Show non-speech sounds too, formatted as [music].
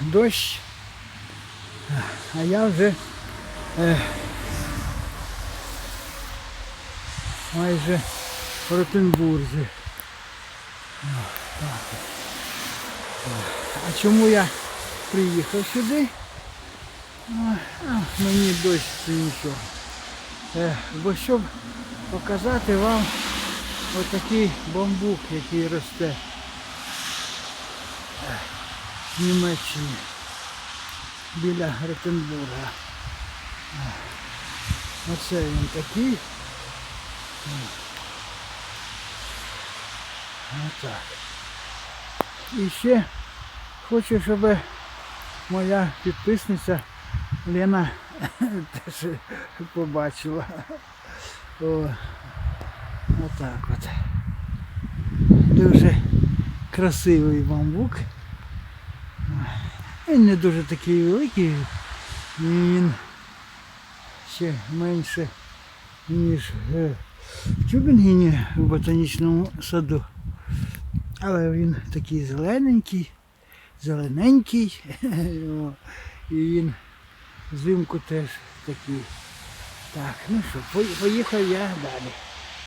дощ. А я вже е, майже в Ротенбурзі. А чому я приїхав сюди? А, мені дощ це нічого. Е, бо щоб показати вам отакий бамбук, який росте в Німеччині біля Ротенбурга. Е, Оце він такий. Отак. І ще хочу, щоб моя підписниця Лена [laughs] теж побачила. Отак от. Дуже красивий бамбук. Він не дуже такий великий, він ще менше, ніж е, в Тюбінгені в ботанічному саду. Але він такий зелененький, зелененький. [laughs] І він взимку теж такий. Так, ну що, поїхав я далі.